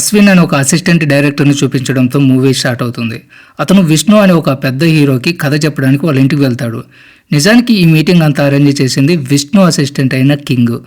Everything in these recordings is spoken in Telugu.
అశ్విన్ అనే ఒక అసిస్టెంట్ డైరెక్టర్ని చూపించడంతో మూవీ స్టార్ట్ అవుతుంది. అతను విష్ణు అనే ఒక పెద్ద హీరోకి కథ చెప్పడానికి వాళ్ళ ఇంటికి వెళ్తాడు. నిజానికి ఈ మీటింగ్ అంతా అరేంజ్ చేసింది విష్ణు అసిస్టెంట్ అయిన కింగ్.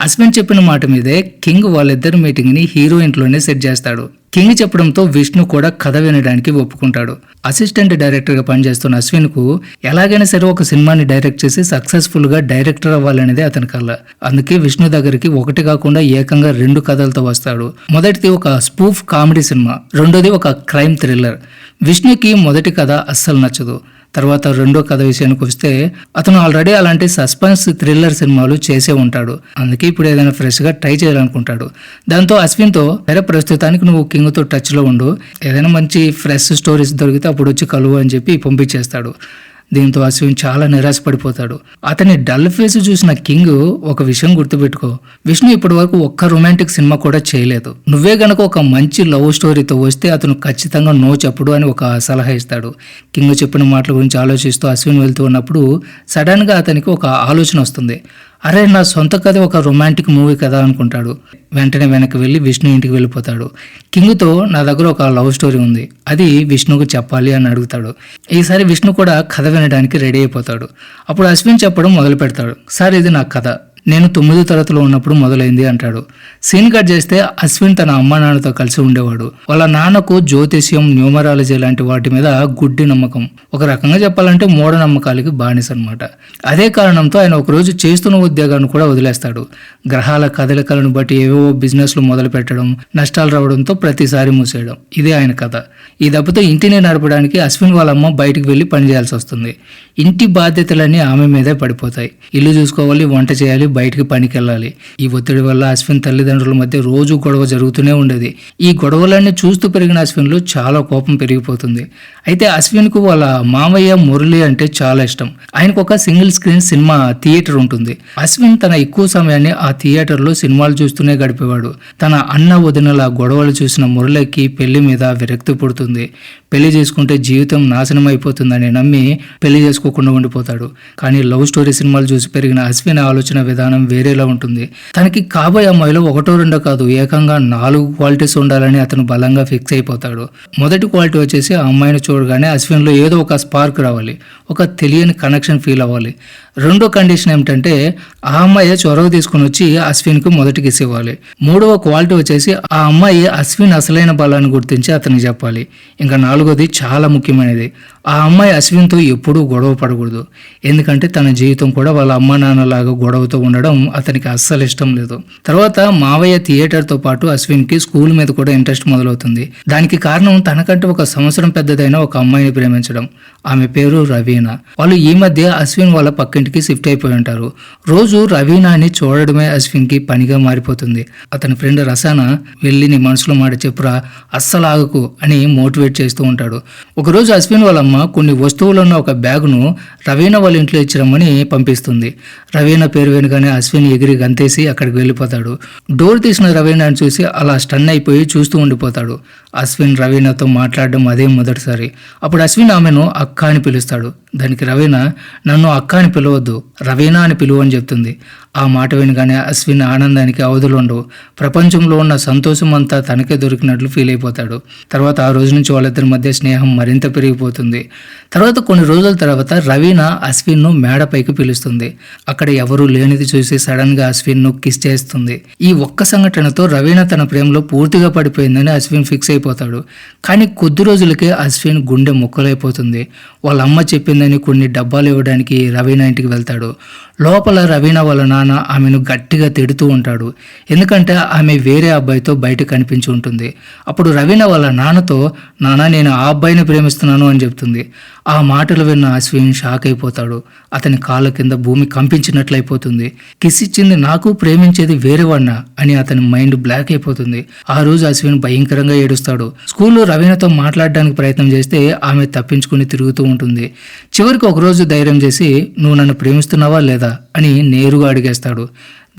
అశ్విన్ చెప్పిన మాట మీదే కింగ్ వాళ్ళిద్దరి మీటింగ్ని హీరో ఇంట్లోనే సెట్ చేస్తాడు. కింగ్ చెప్పడంతో విష్ణు కూడా కథ వినడానికి ఒప్పుకుంటాడు. అసిస్టెంట్ డైరెక్టర్గా పనిచేస్తున్న అశ్విన్కు ఎలాగైనా సరే ఒక సినిమాని డైరెక్ట్ చేసి సక్సెస్ఫుల్గా డైరెక్టర్ అవ్వాలనేది అతని కళ. అందుకే విష్ణు దగ్గరికి ఒకటి కాకుండా ఏకంగా రెండు కథలతో వస్తాడు. మొదటిది ఒక స్పూఫ్ కామెడీ సినిమా రెండోది ఒక క్రైమ్ థ్రిల్లర్. విష్ణుకి మొదటి కథ అస్సలు నచ్చదు. తర్వాత రెండో కథ విషయానికి వస్తే అతను ఆల్రెడీ అలాంటి సస్పెన్స్ థ్రిల్లర్ సినిమాలు చేసే ఉంటాడు. అందుకే ఇప్పుడు ఏదైనా ఫ్రెష్గా ట్రై చేయాలనుకుంటాడు. దాంతో అశ్విన్తో సరే ప్రస్తుతానికి నువ్వు కింగ్తో టచ్లో ఉండు. ఏదైనా మంచి ఫ్రెష్ స్టోరీస్ దొరికితే అప్పుడు వచ్చి కలువు అని చెప్పి పంపించేస్తాడు. దీంతో అశ్విన్ చాలా నిరాశపడిపోతాడు. అతని డల్ ఫేస్ చూసిన కింగ్ ఒక విషయం గుర్తుపెట్టుకో. విష్ణు ఇప్పటి వరకు ఒక్క రొమాంటిక్ సినిమా కూడా చేయలేదు. నువ్వే గనక ఒక మంచి లవ్ స్టోరీతో వస్తే అతను ఖచ్చితంగా నో చెప్పడు అని ఒక సలహా ఇస్తాడు. కింగ్ చెప్పిన మాటల గురించి ఆలోచిస్తూ అశ్విన్ వెళ్తూ ఉన్నప్పుడు సడన్గా అతనికి ఒక ఆలోచన వస్తుంది. అరే నా సొంత కథ ఒక రొమాంటిక్ మూవీ కదా అనుకుంటాడు. వెంటనే వెనక్కి వెళ్ళి విష్ణు ఇంటికి వెళ్ళిపోతాడు. కింగ్తో నా దగ్గర ఒక లవ్ స్టోరీ ఉంది. అది విష్ణుకు చెప్పాలి అని అడుగుతాడు. ఈసారి విష్ణు కూడా కథ వినడానికి రెడీ అయిపోతాడు. అప్పుడు అశ్విన్ చెప్పడం మొదలు పెడతాడు సార్ ఇది నా కథ. నేను తొమ్మిదో తరగతిలో ఉన్నప్పుడు మొదలైంది అంటాడు. సీన్ కట్ చేస్తే అశ్విన్ తన అమ్మ నాన్నతో కలిసి ఉండేవాడు. వాళ్ళ నాన్నకు జ్యోతిష్యం న్యూమరాలజీ లాంటి వాటి మీద గుడ్డి నమ్మకం. ఒక రకంగా చెప్పాలంటే మూఢనమ్మకాలకి బానిస అనమాట అదే కారణంతో ఆయన ఒకరోజు చేస్తున్న ఉద్యోగాన్ని కూడా వదిలేస్తాడు. గ్రహాల కదలికలను బట్టి ఏవేవో బిజినెస్లు మొదలు పెట్టడం నష్టాలు రావడంతో ప్రతిసారి మూసేయడం. ఇదే ఆయన కథ. ఈ దెబ్బతో ఇంటిని నడపడానికి అశ్విన్ వాళ్ళ అమ్మ బయటికి వెళ్ళి పనిచేయాల్సి వస్తుంది. ఇంటి బాధ్యతలన్నీ ఆమె మీదే పడిపోతాయి. ఇల్లు చూసుకోవాలి వంట చేయాలి బయటికి పనికి వెళ్ళాలి ఈ ఒత్తిడి వల్ల అశ్విన్ తల్లిదండ్రుల మధ్య రోజు గొడవ జరుగుతూనే ఉండేది. ఈ గొడవలన్నీ చూస్తూ పెరిగిన అశ్విన్లో చాలా కోపం పెరిగిపోతుంది. అయితే అశ్విన్కు వాళ్ళ మామయ్య మురళి అంటే చాలా ఇష్టం. ఆయనకు ఒక సింగిల్ స్క్రీన్ సినిమా థియేటర్ ఉంటుంది. అశ్విన్ తన ఎక్కువ సమయాన్ని ఆ థియేటర్లో సినిమాలు చూస్తూనే గడిపేవాడు. తన అన్న వదినల గొడవలు చూసిన మురళికి పెళ్ళి మీద విరక్తి పుడుతుంది. పెళ్ళి చేసుకుంటే జీవితం నాశనం అయిపోతుందని నమ్మి పెళ్ళి చేసుకోకుండా ఉండిపోతాడు. కానీ లవ్ స్టోరీ సినిమాలు చూసి పెరిగిన అశ్విన్ ఆలోచన విధానం వేరేలా ఉంటుంది. తనకి కాబోయే అమ్మాయిలో ఒకటో రెండో కాదు ఏకంగా నాలుగు క్వాలిటీస్ ఉండాలని అతను బలంగా ఫిక్స్ అయిపోతాడు. మొదటి క్వాలిటీ వచ్చేసి ఆ అమ్మాయిని చూడగానే అశ్విన్లో ఏదో ఒక స్పార్క్ రావాలి. ఒక తెలియని కనెక్షన్ ఫీల్ అవ్వాలి. రెండో కండిషన్ ఏమిటంటే ఆ అమ్మాయి చొరవ తీసుకుని వచ్చి అశ్విన్కు మొదటి కిస్ ఇవ్వాలి. మూడవ క్వాలిటీ వచ్చేసి ఆ అమ్మాయి అశ్విన్ అసలైన బలాన్ని గుర్తించి అతనికి చెప్పాలి. ఇంకా నాలుగోది చాలా ముఖ్యమైనది. ఆ అమ్మాయి అశ్విన్తో ఎప్పుడూ గొడవ పడకూడదు. ఎందుకంటే తన జీవితం కూడా వాళ్ళ అమ్మ నాన్నలాగా గొడవతో ఉండడం అతనికి అస్సలు ఇష్టం లేదు. తర్వాత మావయ్య థియేటర్తో పాటు అశ్విన్కి స్కూల్ మీద కూడా ఇంట్రెస్ట్ మొదలవుతుంది. దానికి కారణం తనకంటే ఒక సంవత్సరం పెద్దదైన ఒక అమ్మాయిని ప్రేమించడం. ఆమె పేరు రవీనా. వాళ్ళు ఈ మధ్య అశ్విన్ వాళ్ళ పక్కింటికి షిఫ్ట్ అయిపోయి ఉంటారు. రోజు రవీనాని చూడడమే అశ్విన్కి పనిగా మారిపోతుంది. అతని ఫ్రెండ్ రసాన వెళ్ళి నీ మనసులో మాట చెప్పురా అస్సలు ఆగకు అని మోటివేట్ చేస్తూ ఉంటాడు. ఒకరోజు అశ్విన్ వాళ్ళమ్మ కొన్ని వస్తువులున్న ఒక బ్యాగును రవీనా వాళ్ళ ఇంట్లో ఇచ్చిరమ్మని పంపిస్తుంది. రవీనా పేరు వెనుకనే అశ్విన్ ఎగిరి గంతేసి అక్కడికి వెళ్ళిపోతాడు. డోర్ తీసిన రవీనాని చూసి అలా స్టన్ అయిపోయి చూస్తూ ఉండిపోతాడు. అశ్విన్ రవీనాతో మాట్లాడడం అదే మొదటిసారి. అప్పుడు అశ్విన్ ఆమెను అక్క అని పిలుస్తాడు. దానికి రవీనా నన్ను అక్క అని పిలవద్దు. రవీనా అని పిలువు అని చెప్తుంది. ఆ మాట వినగానే అశ్విన్ ఆనందానికి అవధులు ఉండవు ప్రపంచంలో ఉన్న సంతోషం అంతా తనకే దొరికినట్లు ఫీల్ అయిపోతాడు. తర్వాత ఆ రోజు నుంచి వాళ్ళిద్దరి మధ్య స్నేహం మరింత పెరిగిపోతుంది. తర్వాత కొన్ని రోజుల తర్వాత రవీణ అశ్విన్ను మేడపైకి పిలుస్తుంది. అక్కడ ఎవరూ లేనిది చూసి సడన్గా అశ్విన్ను కిస్ చేస్తుంది. ఈ ఒక్క సంఘటనతో రవీణ తన ప్రేమలో పూర్తిగా పడిపోయిందని అశ్విన్ ఫిక్స్ అయిపోతాడు. కానీ కొద్ది రోజులకే అశ్విన్ గుండె మొక్కలైపోతుంది. వాళ్ళ అమ్మ చెప్పిందని కొన్ని డబ్బాలు ఇవ్వడానికి రవీణ ఇంటికి వెళ్తాడు. లోపల రవీణ వలన నాన్న ఆమెను గట్టిగా తిడుతూ ఉంటాడు. ఎందుకంటే ఆమె వేరే అబ్బాయితో బయట కనిపించి ఉంటుంది. అప్పుడు రవీణ వాళ్ళ నాన్నతో నాన్న నేను ఆ అబ్బాయిని ప్రేమిస్తున్నాను అని చెప్తుంది. ఆ మాటలు విన్న అశ్విన్ షాక్ అయిపోతాడు. అతని కాళ్ళ కింద భూమి కంపించినట్లయిపోతుంది. కిస్ ఇచ్చింది నాకు ప్రేమించేది వేరే వాడినా అని అతని మైండ్ బ్లాక్ అయిపోతుంది. ఆ రోజు అశ్విన్ భయంకరంగా ఏడుస్తాడు. స్కూల్లో రవీనతో మాట్లాడడానికి ప్రయత్నం చేస్తే ఆమె తప్పించుకుని తిరుగుతూ ఉంటుంది. చివరికి ఒకరోజు ధైర్యం చేసి నువ్వు నన్ను ప్రేమిస్తున్నావా లేదా? అని నేరుగా అడిగేస్తాడు.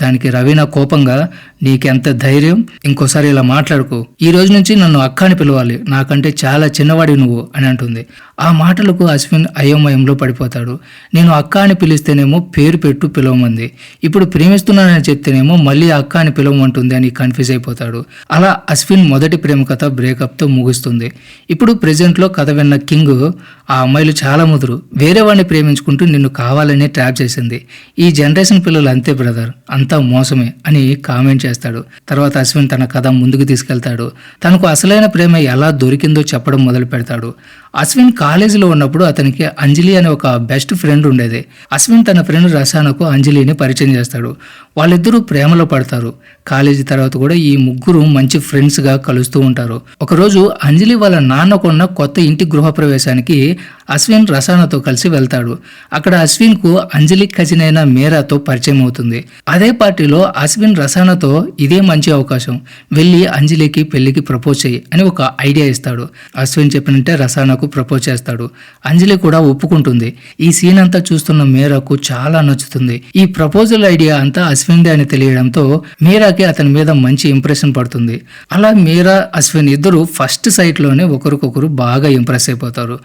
దానికి రవీనా కోపంగా నీకెంత ధైర్యం? ఇంకోసారి ఇలా మాట్లాడుకో. ఈ రోజు నుంచి నన్ను అక్క అని పిలవాలి. నాకంటే చాలా చిన్నవాడి నువ్వు అని అంటుంది. ఆ మాటలకు అశ్విన్ అయోమయంలో పడిపోతాడు. నేను అక్క అని పిలిస్తేనేమో పేరు పెట్టు పిలవమంది. ఇప్పుడు ప్రేమిస్తున్నానని చెప్తేనేమో మళ్ళీ అక్క అని పిలవమంటుంది అని కన్ఫ్యూజ్ అయిపోతాడు. అలా అశ్విన్ మొదటి ప్రేమ కథ బ్రేకప్తో ముగుస్తుంది. ఇప్పుడు ప్రెజెంట్లో కథ విన్న కింగ్ ఆ అమ్మాయిలు చాలా ముదురు. వేరే వాడిని ప్రేమించుకుంటూ నిన్ను కావాలని ట్రాప్ చేసింది. ఈ జనరేషన్ పిల్లలు అంతే బ్రదర్. అంతా మోసమే అని కామెంట్ చేస్తాడు. తర్వాత అశ్విన్ తన కథ ముందుకు తీసుకెళ్తాడు. తనకు అసలైన ప్రేమ ఎలా దొరికిందో చెప్పడం మొదలు పెడతాడు. అశ్విన్ కాలేజీలో ఉన్నప్పుడు అతనికి అంజలి అనే ఒక బెస్ట్ ఫ్రెండ్ ఉండేది. అశ్విన్ తన ఫ్రెండ్ రసానకు అంజలిని పరిచయం చేస్తాడు. వాళ్ళిద్దరూ ప్రేమలో పడతారు. కాలేజీ తర్వాత కూడా ఈ ముగ్గురు మంచి ఫ్రెండ్స్గా కలుస్తూ ఉంటారు. ఒకరోజు అంజలి వాళ్ళ నాన్న కొన్న కొత్త ఇంటి గృహప్రవేశానికి అశ్విన్ రసానతో కలిసి వెళ్తాడు. అక్కడ అశ్విన్కు అంజలి కజిన్ అయిన మీరాతో పరిచయం అవుతుంది. అదే పార్టీలో అశ్విన్ రసానతో ఇదే మంచి అవకాశం. వెళ్ళి అంజలికి పెళ్ళికి ప్రపోజ్ చేయి అని ఒక ఐడియా ఇస్తాడు. అశ్విన్ చెప్పినట్టే రసానాకు ప్రపోజ్ చేస్తాడు. అంజలి కూడా ఒప్పుకుంటుంది. ఈ సీన్ అంతా చూస్తున్న మీరాకు చాలా నచ్చుతుంది. ఈ ప్రపోజల్ ఐడియా అంతా అశ్విన్దే అని తెలియడంతో మీరాకి అతని మీద మంచి ఇంప్రెషన్ పడుతుంది. అలా మీరా అశ్విన్ ఇద్దరు ఫస్ట్ సైట్లోనే ఒకరికొకరు బాగా ఇంప్రెస్ అయిపోతారు.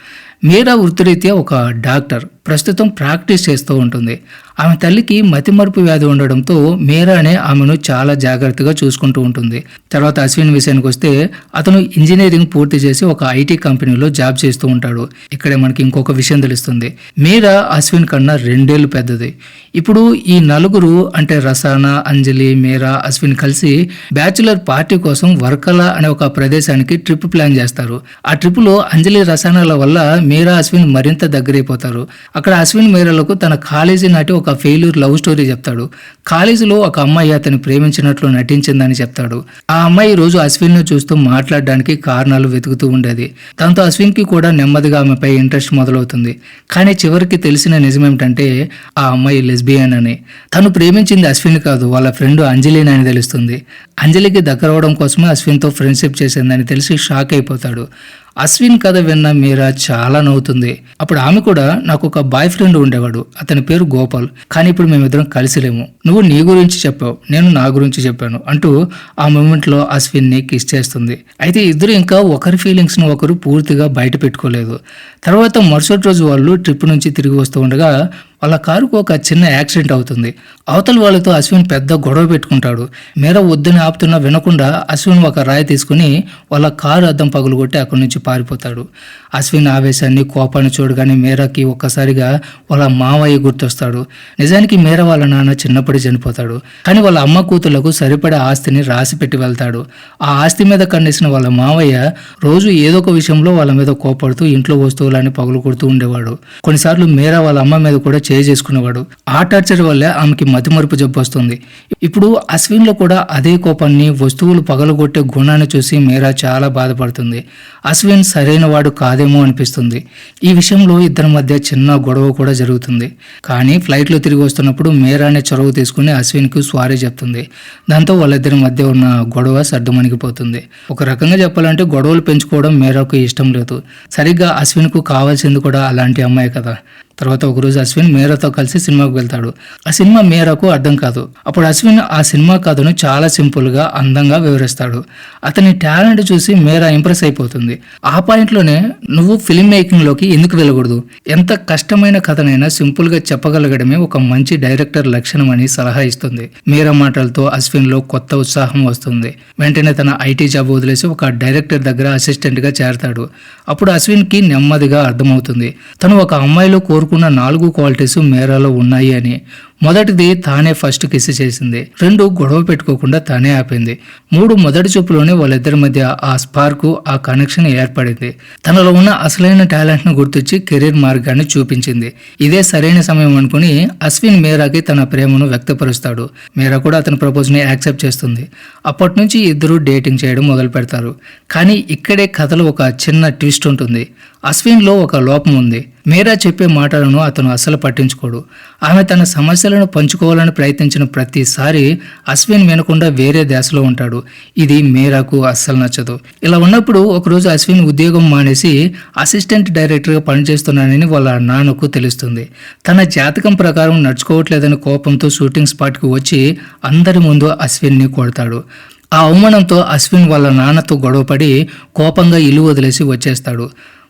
మీరా వృత్తిరీత్యా ఒక డాక్టర్ ప్రస్తుతం ప్రాక్టీస్ చేస్తూ ఉంటుంది. ఆమె తల్లికి మతిమరుపు వ్యాధి ఉండడంతో మీరానే ఆమెను చాలా జాగ్రత్తగా చూసుకుంటూ ఉంటుంది. తర్వాత అశ్విన్ విషయానికి వస్తే అతను ఇంజనీరింగ్ పూర్తి చేసి ఒక ఐటీ కంపెనీలో జాబ్ చేస్తూ ఉంటాడు. ఇక్కడే మనకి ఇంకొక విషయం తెలుస్తుంది. మీరా అశ్విన్ కన్నా రెండేళ్ళు పెద్దది. ఇప్పుడు ఈ నలుగురు అంటే రసానా అంజలి మీరా అశ్విన్ కలిసి బ్యాచులర్ పార్టీ కోసం వర్కల అనే ఒక ప్రదేశానికి ట్రిప్ ప్లాన్ చేస్తారు. ఆ ట్రిప్లో అంజలి రసానాల వల్ల మీరా అశ్విన్ మరింత దగ్గరైపోతారు. అక్కడ అశ్విన్ మీరాలకు తన కాలేజీ నాటి ఒక ఫెయిల్యూర్ లవ్ స్టోరీ చెప్తాడు. కాలేజీలో ఒక అమ్మాయి అతను ప్రేమించినట్లు నటించిందని చెప్తాడు. ఆ అమ్మాయి రోజు అశ్విన్ను చూస్తూ మాట్లాడడానికి కారణాలు వెతుకుతూ ఉండేది. దాంతో అశ్విన్కి కూడా నెమ్మదిగా ఆమెపై ఇంట్రెస్ట్ మొదలవుతుంది. కానీ చివరికి తెలిసిన నిజమేమిటంటే ఆ అమ్మాయి లెస్బియన్ అని. తను ప్రేమించింది అశ్విన్ కాదు వాళ్ళ ఫ్రెండ్ అంజలిని అని తెలుస్తుంది. అంజలికి దగ్గరవడం కోసమే అశ్విన్తో ఫ్రెండ్షిప్ చేసిందని తెలిసి షాక్ అయిపోతాడు. అశ్విన్ కథ విన్న మీరా చాలా నవ్వుతుంది. అప్పుడు ఆమె కూడా నాకు ఒక బాయ్ ఫ్రెండ్ ఉండేవాడు. అతని పేరు గోపాల్. కానీ ఇప్పుడు మేమిద్దరం కలిసిలేము. నువ్వు నీ గురించి చెప్పావు. నేను నా గురించి చెప్పాను అంటూ ఆ మూమెంట్లో అశ్విన్ని అశ్విన్ని కిస్ చేస్తుంది. అయితే ఇద్దరు ఇంకా ఒకరి ఫీలింగ్స్ను ఒకరు పూర్తిగా బయట పెట్టుకోలేదు. తర్వాత మరుసటి రోజు వాళ్ళు ట్రిప్ నుంచి తిరిగి వస్తూ ఉండగా వాళ్ళ కారుకు ఒక చిన్న యాక్సిడెంట్ అవుతుంది. అవతల వాళ్ళతో అశ్విన్ పెద్ద గొడవ పెట్టుకుంటాడు. మేర వద్దని ఆపుతున్నా వినకుండా అశ్విన్ ఒక రాయి తీసుకుని వాళ్ళ కారు అద్దం పగులుగొట్టి అక్కడి నుంచి పారిపోతాడు. అశ్విన్ ఆవేశాన్ని కోపాన్ని చూడగానే మేరాకి ఒక్కసారిగా వాళ్ళ మావయ్య గుర్తొస్తాడు. నిజానికి మేర వాళ్ళ నాన్న చిన్నప్పటి చనిపోతాడు. కానీ వాళ్ళ అమ్మ కూతుళ్ళకు సరిపడే ఆస్తిని రాసి పెట్టి వెళ్తాడు. ఆ ఆస్తి మీద కన్నేసిన వాళ్ళ మావయ్య రోజు ఏదో ఒక విషయంలో వాళ్ళ మీద కోపడుతూ ఇంట్లో వస్తువులని పగులు కొడుతూ ఉండేవాడు. కొన్నిసార్లు మేరా వాళ్ళ అమ్మ మీద కూడా చేయి చేసుకునేవాడు. ఆ టార్చర్ వల్లే ఆమెకి మతిమరుపు జబ్బు వస్తుంది ఇప్పుడు అశ్విన్లో కూడా అదే కోపాన్ని వస్తువులు పగలగొట్టే గుణాన్ని చూసి మీరా చాలా బాధపడుతుంది. అశ్విన్ సరైన వాడు కాదేమో అనిపిస్తుంది. ఈ విషయంలో ఇద్దరి మధ్య చిన్న గొడవ కూడా జరుగుతుంది. కానీ ఫ్లైట్లో తిరిగి వస్తున్నప్పుడు మీరానే చొరవ తీసుకుని అశ్విన్కు స్వారీ చెప్తుంది. దాంతో వాళ్ళిద్దరి మధ్య ఉన్న గొడవ సర్దుమణిగిపోతుంది. ఒక రకంగా చెప్పాలంటే గొడవలు పెంచుకోవడం మేరాకు ఇష్టం లేదు. సరిగ్గా అశ్విన్కు కావాల్సింది కూడా అలాంటి అమ్మాయి కదా. తర్వాత ఒకరోజు అశ్విన్ మీరాతో కలిసి సినిమాకు వెళ్తాడు. ఆ సినిమా మీరాకు అర్థం కాదు. అప్పుడు అశ్విన్ ఆ సినిమా కథను చాలా సింపుల్గా అందంగా వివరిస్తాడు. అతని టాలెంట్ చూసి మీరా ఇంప్రెస్ అయిపోతుంది. ఆ పాయింట్లోనే నువ్వు ఫిల్మ్ మేకింగ్లోకి ఎందుకు వెళ్ళకూడదు? ఎంత కష్టమైన కథనైనా సింపుల్గా చెప్పగలగడమే ఒక మంచి డైరెక్టర్ లక్షణం అని సలహా ఇస్తుంది. మీరా మాటలతో అశ్విన్లో కొత్త ఉత్సాహం వస్తుంది. వెంటనే తన ఐటీ జాబ్ వదిలేసి ఒక డైరెక్టర్ దగ్గర అసిస్టెంట్గా చేరతాడు. అప్పుడు అశ్విన్కి నెమ్మదిగా అర్థమవుతుంది. తను ఒక అమ్మాయిలో కోరుకున్న నాలుగు క్వాలిటీస్ మేరాలో ఉన్నాయి అని. మొదటిది తానే ఫస్ట్ కిస్ చేసింది. రెండు గొడవ పెట్టుకోకుండా తానే ఆపింది. మూడు మొదటి చూపులోనే వాళ్ళిద్దరి మధ్య ఆ స్పార్క్ ఆ కనెక్షన్ ఏర్పడింది. తనలో ఉన్న అసలైన టాలెంట్ను గుర్తించి కెరీర్ మార్గాన్ని చూపించింది. ఇదే సరైన సమయం అనుకుని అశ్విన్ మేరాకి తన ప్రేమను వ్యక్తపరుస్తాడు. మేరా కూడా అతని ప్రపోజ్ని యాక్సెప్ట్ చేస్తుంది. అప్పటి నుంచి ఇద్దరు డేటింగ్ చేయడం మొదలు పెడతారు. కానీ ఇక్కడే కథలో ఒక చిన్న ట్విస్ట్ ఉంటుంది. అశ్విన్లో ఒక లోపం ఉంది. మీరా చెప్పే మాటలను అతను అస్సలు పట్టించుకోడు. ఆమె తన సమస్య సమస్యలను పంచుకోవాలని ప్రయత్నించిన ప్రతిసారి అశ్విన్ వినకుండా వేరే దేశలో ఉంటాడు. ఇది మేరాకు అస్సలు నచ్చదు. ఇలా ఉన్నప్పుడు ఒకరోజు అశ్విన్ ఉద్యోగం మానేసి అసిస్టెంట్ డైరెక్టర్గా పనిచేస్తున్నానని వాళ్ళ నాన్నకు తెలుస్తుంది. తన జాతకం ప్రకారం నడుచుకోవట్లేదని కోపంతో షూటింగ్ స్పాట్కి వచ్చి అందరి ముందు అశ్విన్ని కొడతాడు. ఆ అవమానంతో అశ్విన్ వాళ్ళ నాన్నతో గొడవపడి కోపంగా ఇల్లు వదిలేసి వచ్చేస్తాడు.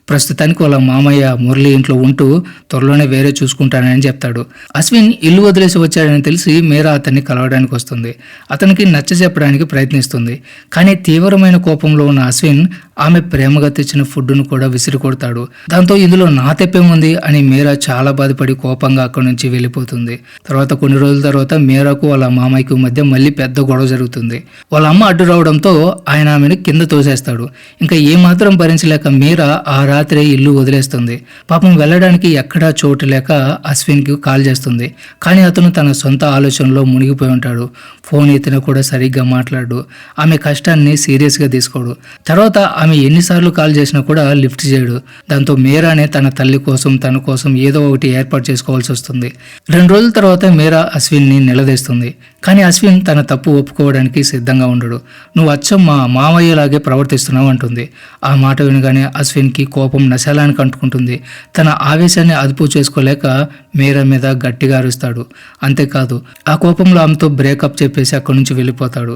ప్రస్తుతానికి వాళ్ళ మామయ్య మురళి ఇంట్లో ఉంటూ త్వరలోనే వేరే చూసుకుంటానని చెప్తాడు. అశ్విన్ ఇల్లు వదిలేసి వచ్చాడని తెలిసి మీరా అతన్ని కలవడానికి వస్తుంది. అతనికి నచ్చ చెప్పడానికి ప్రయత్నిస్తుంది. కానీ తీవ్రమైన కోపంలో ఉన్న అశ్విన్ ఆమె ప్రేమగా తెచ్చిన ఫుడ్ను కూడా విసిరి కొడతాడు. దాంతో ఇందులో నా తెప్పేముంది అని మీరా చాలా బాధపడి కోపంగా అక్కడి నుంచి వెళ్ళిపోతుంది. తర్వాత కొన్ని రోజుల తర్వాత మీరాకు వాళ్ళ మామయ్యకు మధ్య మళ్ళీ పెద్ద గొడవ జరుగుతుంది. వాళ్ళ అమ్మ అడ్డు రావడంతో ఆయన ఆమెను కింద తోసేస్తాడు. ఇంకా ఏమాత్రం భరించలేక మీరా ఆ రాత్రి ఇల్లు వదిలేస్తుంది. పాపం వెళ్ళడానికి ఎక్కడా చోటు లేక అశ్విన్కి కాల్ చేస్తుంది. కానీ అతను తన సొంత ఆలోచనలో మునిగిపోయి ఉంటాడు. ఫోన్ ఎత్తిన కూడా సరిగ్గా మాట్లాడు. ఆమె కష్టాన్ని సీరియస్గా తీసుకోడు. తర్వాత ఆమె ఎన్నిసార్లు కాల్ చేసినా కూడా లిఫ్ట్ చేయడు. దాంతో మీరానే తన తల్లి కోసం తన కోసం ఏదో ఒకటి ఏర్పాటు చేసుకోవాల్సి వస్తుంది. రెండు రోజుల తర్వాత మీరా అశ్విన్ని నిలదీస్తుంది. కానీ అశ్విన్ తన తప్పు ఒప్పుకోవడానికి సిద్ధంగా ఉండడు. నువ్వు అచ్చం మా మామయ్యలాగే ప్రవర్తిస్తున్నావు అంటుంది. ఆ మాట వినగానే అశ్విన్కి కోపం కోపం నశాలానికి అంటుకుంటుంది. తన ఆవేశాన్ని అదుపు చేసుకోలేక మీరా మీద గట్టిగా అరుస్తాడు. అంతేకాదు ఆ కోపంలో ఆమెతో బ్రేకప్ చెప్పేసి అక్కడి నుంచి వెళ్ళిపోతాడు.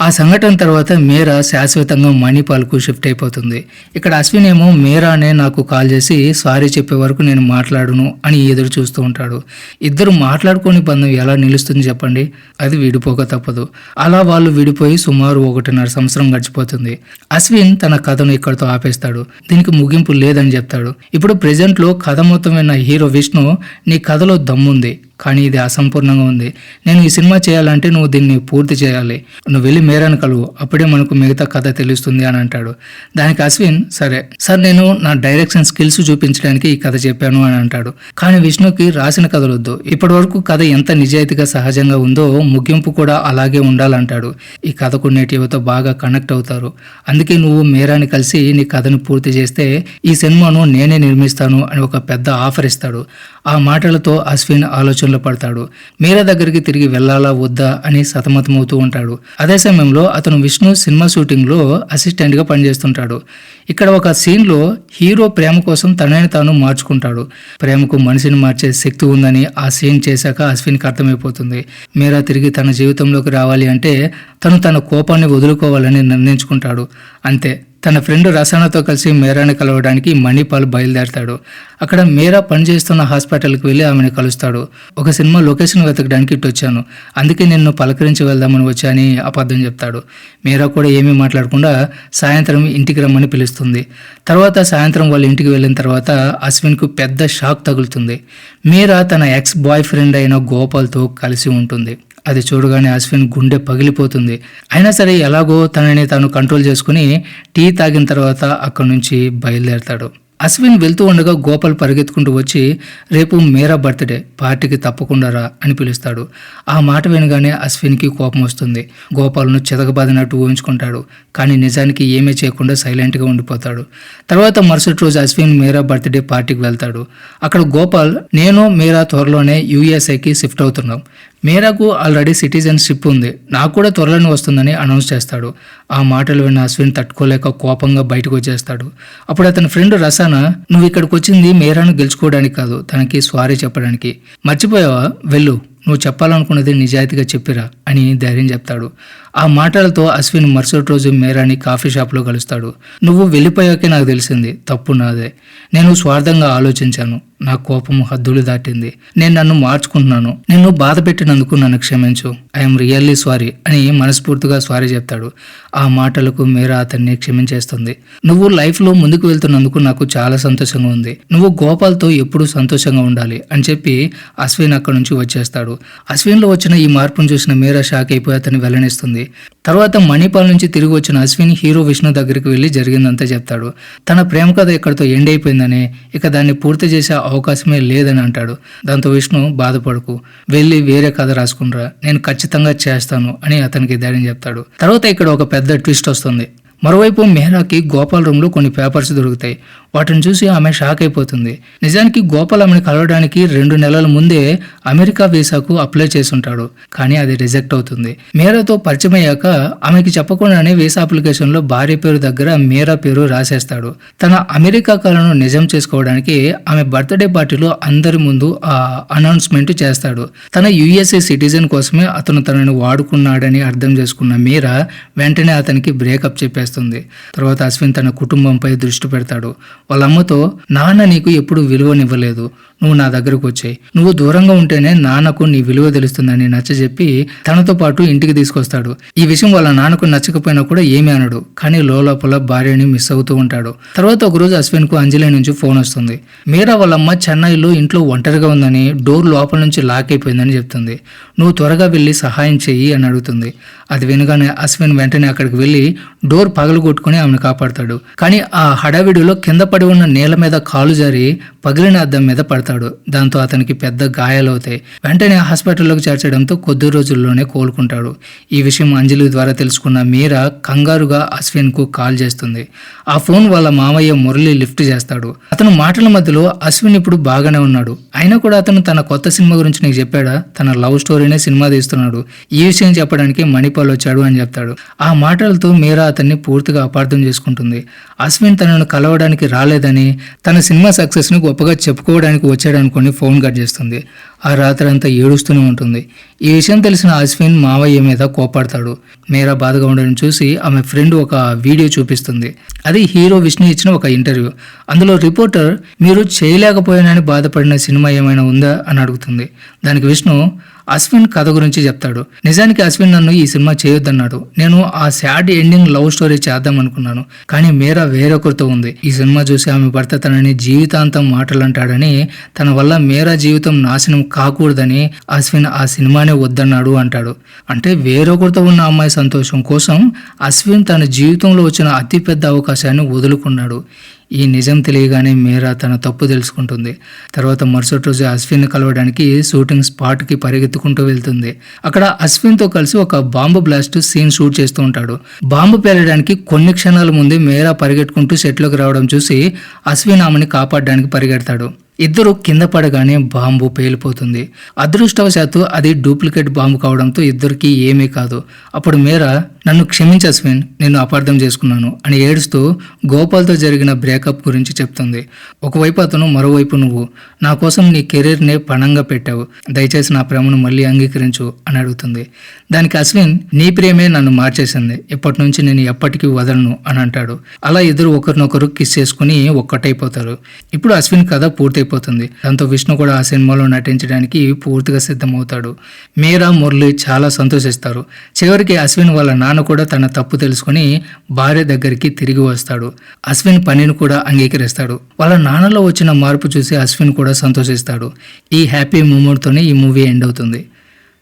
ఆ సంఘటన తర్వాత మీరా శాశ్వతంగా మణిపాల్కు షిఫ్ట్ అయిపోతుంది. ఇక్కడ అశ్విన్ ఏమో మీరానే నాకు కాల్ చేసి సారీ చెప్పే వరకు నేను మాట్లాడును అని ఎదురు చూస్తూ ఉంటాడు. ఇద్దరు మాట్లాడుకోని బంధం ఎలా నిలుస్తుంది చెప్పండి? అది విడిపోక తప్పదు. అలా వాళ్ళు విడిపోయి సుమారు ఒకటిన్నర సంవత్సరం గడిచిపోతుంది. అశ్విన్ తన కథను ఇక్కడితో ఆపేస్తాడు. దీనికి ముగింపు లేదని చెప్తాడు. ఇప్పుడు ప్రెజెంట్లో కథ మొత్తం విన్న హీరో విష్ణు నీ కథలో దమ్ముంది. కానీ ఇది అసంపూర్ణంగా ఉంది. నేను ఈ సినిమా చేయాలంటే నువ్వు దీన్ని పూర్తి చేయాలి. నువ్వు వెళ్ళి మేరాను కలువు. అప్పుడే మనకు మిగతా కథ తెలుస్తుంది అని అంటాడు. దానికి అశ్విన్ సరే. సార్ నేను నా డైరెక్షన్ స్కిల్స్ చూపించడానికి ఈ కథ చెప్పాను అని అంటాడు. కానీ విష్ణుకి రాసిన కథలు వద్దు ఇప్పటి వరకు కథ ఎంత నిజాయితీగా సహజంగా ఉందో ముగింపు కూడా అలాగే ఉండాలంటాడు. ఈ కథకు నేటివతో బాగా కనెక్ట్ అవుతారు. అందుకే నువ్వు మేరాని కలిసి నీ కథను పూర్తి చేస్తే ఈ సినిమాను నేనే నిర్మిస్తాను అని ఒక పెద్ద ఆఫర్ ఇస్తాడు. ఆ మాటలతో అశ్విన్ ఆలోచన ఆలోచనలో పడతాడు. మీరా దగ్గరికి తిరిగి వెళ్ళాలా వద్దా అని సతమతమవుతూ ఉంటాడు. అదే సమయంలో అతను విష్ణు సినిమా షూటింగ్లో అసిస్టెంట్గా పనిచేస్తుంటాడు. ఇక్కడ ఒక సీన్లో హీరో ప్రేమ కోసం తనని తాను మార్చుకుంటాడు. ప్రేమకు మనిషిని మార్చే శక్తి ఉందని ఆ సీన్ చేశాక అశ్విన్కి అర్థమైపోతుంది. మీరా తిరిగి తన జీవితంలోకి రావాలి అంటే తను తన కోపాన్ని వదులుకోవాలని నిర్ణయించుకుంటాడు. అంతే. తన ఫ్రెండ్ రసానాతో కలిసి మేరాని కలవడానికి మణిపాల్ బయలుదేరతాడు. అక్కడ మీరా పనిచేస్తున్న హాస్పిటల్కి వెళ్ళి ఆమెను కలుస్తాడు. ఒక సినిమా లొకేషన్ వెతకడానికి ఇటు వచ్చాను అందుకే నిన్ను పలకరించి వెళ్దామని వచ్చాని అబద్ధం చెప్తాడు. మీరా కూడా ఏమీ మాట్లాడకుండా సాయంత్రం ఇంటికి రమ్మని పిలుస్తుంది. తర్వాత సాయంత్రం వాళ్ళ ఇంటికి వెళ్ళిన తర్వాత అశ్విన్కు పెద్ద షాక్ తగులుతుంది. మీరా తన ఎక్స్ బాయ్ ఫ్రెండ్ అయిన గోపాల్తో కలిసి ఉంటుంది. అది చూడగానే అశ్విన్ గుండె పగిలిపోతుంది. అయినా సరే ఎలాగో తనని తాను కంట్రోల్ చేసుకుని టీ తాగిన తర్వాత అక్కడి నుంచి బయలుదేరతాడు. అశ్విన్ వెళ్తూ ఉండగా గోపాల్ పరిగెత్తుకుంటూ వచ్చి రేపు మీరా బర్త్డే పార్టీకి తప్పకుండా రా అని పిలుస్తాడు. ఆ మాట వినగానే అశ్విన్కి కోపం వస్తుంది. గోపాల్ను చెదగబాదినట్టు ఊహించుకుంటాడు. కానీ నిజానికి ఏమీ చేయకుండా సైలెంట్గా ఉండిపోతాడు. తర్వాత మరుసటి రోజు అశ్విన్ మీరా బర్త్డే పార్టీకి వెళ్తాడు. అక్కడ గోపాల్ నేను మీరా త్వరలోనే యూఎస్ఐకి షిఫ్ట్ అవుతున్నాం. మీరాకు ఆల్రెడీ సిటిజన్షిప్ ఉంది. నాకు కూడా త్వరలోనే వస్తుందని అనౌన్స్ చేస్తాడు. ఆ మాటలు విన్న అశ్విన్ తట్టుకోలేక కోపంగా బయటకు వచ్చేస్తాడు. అప్పుడు అతని ఫ్రెండ్ రసాన నువ్వు ఇక్కడికి వచ్చింది మీరాను గెలుచుకోవడానికి కాదు తనకి స్వారీ చెప్పడానికి. మర్చిపోయావా? వెళ్ళు. నువ్వు చెప్పాలనుకున్నది నిజాయితీగా చెప్పిరా అని ధైర్యం చెప్తాడు. ఆ మాటలతో అశ్విన్ మరుసటి రోజు మేరాని కాఫీ షాప్లో కలుస్తాడు. నువ్వు వెళ్ళిపోయాకే నాకు తెలిసింది తప్పు నాదే. నేను స్వార్థంగా ఆలోచించాను. నా కోపం హద్దులు దాటింది. నేను నన్ను మార్చుకుంటున్నాను. నిన్ను బాధ పెట్టినందుకు నన్ను క్షమించు. ఐఎమ్ రియల్లీ సారీ అని మనస్ఫూర్తిగా సారీ చెప్తాడు. ఆ మాటలకు మీరా అతన్ని క్షమించేస్తుంది. నువ్వు లైఫ్లో ముందుకు వెళ్తున్నందుకు నాకు చాలా సంతోషంగా ఉంది. నువ్వు గోపాల్తో ఎప్పుడూ సంతోషంగా ఉండాలి అని చెప్పి అశ్విన్ అక్కడి నుంచి వచ్చేస్తాడు. అశ్విన్లో వచ్చిన ఈ మార్పును చూసిన మీరా షాక్ అయిపోయి అతన్ని వెల్లనిస్తుంది తర్వాత మణిపాల్ నుంచి తిరిగి వచ్చిన అశ్విన్ హీరో విష్ణు దగ్గరికి వెళ్ళి జరిగిందంతా చెప్తాడు. తన ప్రేమ కథ ఇక్కడితో ఎండ్ అయిపోయిందని ఇక దాన్ని పూర్తి చేసే అవకాశమే లేదని అంటాడు. దాంతో విష్ణు బాధపడుకు. వెళ్ళి వేరే కథ రాసుకునిరా నేను ఖచ్చితంగా చేస్తాను అని అతనికి ధైర్యం చెప్తాడు. తర్వాత ఇక్కడ ఒక పెద్ద ట్విస్ట్ వస్తుంది. మరోవైపు మెహ్రాకి గోపాల్ రూమ్లో కొన్ని పేపర్స్ దొరుకుతాయి. వాటిని చూసి ఆమె షాక్ అయిపోతుంది. నిజానికి గోపాల్ ఆమెను కలవడానికి రెండు నెలల ముందే అమెరికా వీసాకు అప్లై చేసుంటాడు కానీ అది రిజెక్ట్ అవుతుంది. మీరాతో పరిచయం అయ్యాక ఆమెకి చెప్పకుండానే వీసా అప్లికేషన్లో భార్య పేరు దగ్గర మీరా పేరు రాసేస్తాడు. తన అమెరికా కళను నిజం చేసుకోవడానికి ఆమె బర్త్డే పార్టీలో అందరి ముందు ఆ అనౌన్స్మెంట్ చేస్తాడు. తన యుఎస్ఏ సిటిజన్ కోసమే అతను తనని వాడుకున్నాడని అర్థం చేసుకున్న మీరా వెంటనే అతనికి బ్రేకప్ చేస్తుంది తర్వాత అశ్విన్ తన కుటుంబంపై దృష్టి పెడతాడు. వాళ్ళ అమ్మతో నాన్న నీకు ఎప్పుడు విలువనివ్వలేదు. నువ్వు నా దగ్గరకు వచ్చాయి. నువ్వు దూరంగా ఉంటేనే నాన్నకు నీ విలువ తెలుస్తుందని నచ్చజెప్పి తనతో పాటు ఇంటికి తీసుకొస్తాడు. ఈ విషయం వాళ్ళ నాన్నకు నచ్చకపోయినా కూడా ఏమీ అనడు. కానీ లోపల భార్యని మిస్ అవుతూ ఉంటాడు. తర్వాత ఒకరోజు అశ్విన్కు అంజలి నుంచి ఫోన్ వస్తుంది. మీరా వాళ్ళమ్మ చెన్నైలో ఇంట్లో ఒంటరిగా ఉందని డోర్ లోపల నుంచి లాక్ అయిపోయిందని చెప్తుంది. నువ్వు త్వరగా వెళ్ళి సహాయం చెయ్యి అని అడుగుతుంది. అది వినగానే అశ్విన్ వెంటనే అక్కడికి వెళ్ళి డోర్ పగలు కొట్టుకుని ఆమెను కాపాడతాడు. కానీ ఆ హడావిడిలో కింద పడి ఉన్న నేల మీద కాలు జారి పగిలిన అద్దం మీద పడతాడు దాంతో అతనికి పెద్ద గాయాలవుతాయి. వెంటనే హాస్పిటల్లోకి చేర్చడంతో కొద్ది రోజుల్లోనే కోలుకుంటాడు. ఈ విషయం అంజలి ద్వారా తెలుసుకున్న మీరా కంగారుగా అశ్విన్కు కాల్ చేస్తుంది. ఆ ఫోన్ వాళ్ళ మామయ్య మురళి లిఫ్ట్ చేస్తాడు. అతను మాటల మధ్యలో అశ్విన్ ఇప్పుడు బాగానే ఉన్నాడు. అయినా కూడా అతను తన కొత్త సినిమా గురించి నీకు చెప్పాడా? తన లవ్ స్టోరీనే సినిమా తీస్తున్నాడు. ఈ విషయం చెప్పడానికి మణిపాల్ వచ్చాడు అని చెప్తాడు. ఆ మాటలతో మీరా అతన్ని పూర్తిగా అపార్థం చేసుకుంటుంది. అశ్విన్ తనను కలవడానికి రాలేదని తన సినిమా సక్సెస్ను గొప్పగా చెప్పుకోవడానికి వచ్చాడనుకొని ఫోన్ కట్ చేస్తుంది. ఆ రాత్రి అంతా ఏడుస్తూనే ఉంటుంది. ఈ విషయం తెలిసిన అశ్విన్ మావయ్య మీద కోపాడతాడు మీరా బాధగా ఉండడం చూసి ఆమె ఫ్రెండ్ ఒక వీడియో చూపిస్తుంది. అది హీరో విష్ణు ఇచ్చిన ఒక ఇంటర్వ్యూ. అందులో రిపోర్టర్ మీరు చేయలేకపోయానని బాధపడిన సినిమా ఏమైనా ఉందా? అని అడుగుతుంది. దానికి విష్ణు అశ్విన్ కథ గురించి చెప్తాడు. నిజానికి అశ్విన్ నన్ను ఈ సినిమా చేయొద్దన్నాడు. నేను ఆ సాడ్ ఎండింగ్ లవ్ స్టోరీ చేద్దాం అనుకున్నాను. కానీ మీరా వేరొకరితో ఉంది. ఈ సినిమా చూసి ఆమె భర్త తనని జీవితాంతం మాటలంటాడని తన వల్ల మీరా జీవితం నాశనం కాకూడదని అశ్విన్ ఆ సినిమానే వద్దన్నాడు అంటాడు. అంటే వేరొకరితో ఉన్న అమ్మాయి సంతోషం కోసం అశ్విన్ తన జీవితంలో వచ్చిన అతిపెద్ద అవకాశాన్ని వదులుకున్నాడు. ఈ నిజం తెలియగానే మీరా తన తప్పు తెలుసుకుంటుంది. తర్వాత మరుసటి రోజు అశ్విన్ కలవడానికి షూటింగ్ స్పాట్కి పరిగెత్తుకుంటూ వెళ్తుంది. అక్కడ అశ్విన్తో కలిసి ఒక బాంబు బ్లాస్ట్ సీన్ షూట్ చేస్తూ ఉంటాడు. బాంబు పేలడానికి కొన్ని క్షణాల ముందే మీరా పరిగెట్టుకుంటూ సెట్లోకి రావడం చూసి అశ్విన్ ఆమెని కాపాడడానికి పరిగెడతాడు. ఇద్దరు కింద పడగానే బాంబు పేలిపోతుంది. అదృష్టవశాత్తు అది డూప్లికేట్ బాంబు కావడంతో ఇద్దరికి ఏమీ కాదు. అప్పుడు మీరా నన్ను క్షమించు అశ్విన్ నేను అపార్థం చేసుకున్నాను అని ఏడుస్తూ గోపాల్తో జరిగిన బ్రేకప్ గురించి చెప్తుంది. ఒకవైపు అతను మరోవైపు నువ్వు. నా కోసం నీ కెరీర్నే పణంగా పెట్టావు. దయచేసి నా ప్రేమను మళ్ళీ అంగీకరించు అని అడుగుతుంది. దానికి అశ్విన్ నీ ప్రేమే నన్ను మార్చేసింది. ఇప్పటి నుంచి నేను ఎప్పటికీ వదలను అని అంటాడు. అలా ఇద్దరు ఒకరినొకరు కిస్ చేసుకుని ఒక్కటైపోతారు. ఇప్పుడు అశ్విన్ కథ పూర్తయిపోతుంది. దాంతో విష్ణు కూడా ఆ సినిమాలో నటించడానికి పూర్తిగా సిద్ధమవుతాడు. మీరా మురళి చాలా సంతోషిస్తారు. చివరికి అశ్విన్ వాళ్ళ నాన్న కూడా తన తప్పు తెలుసుకుని భార్య దగ్గరికి తిరిగి వస్తాడు. అశ్విన్ పనిని కూడా అంగీకరిస్తాడు. వాళ్ళ నాన్నలో వచ్చిన మార్పు చూసి అశ్విన్ కూడా సంతోషిస్తాడు. ఈ హ్యాపీ మూమెంట్తోనే ఈ మూవీ ఎండ్ అవుతుంది.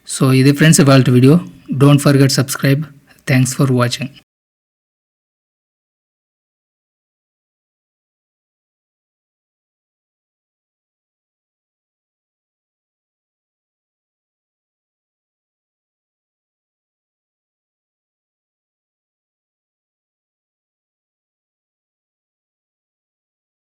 సో ఇది ఫ్రెండ్స్ ఇవాళ video. Don't forget subscribe thanks for watching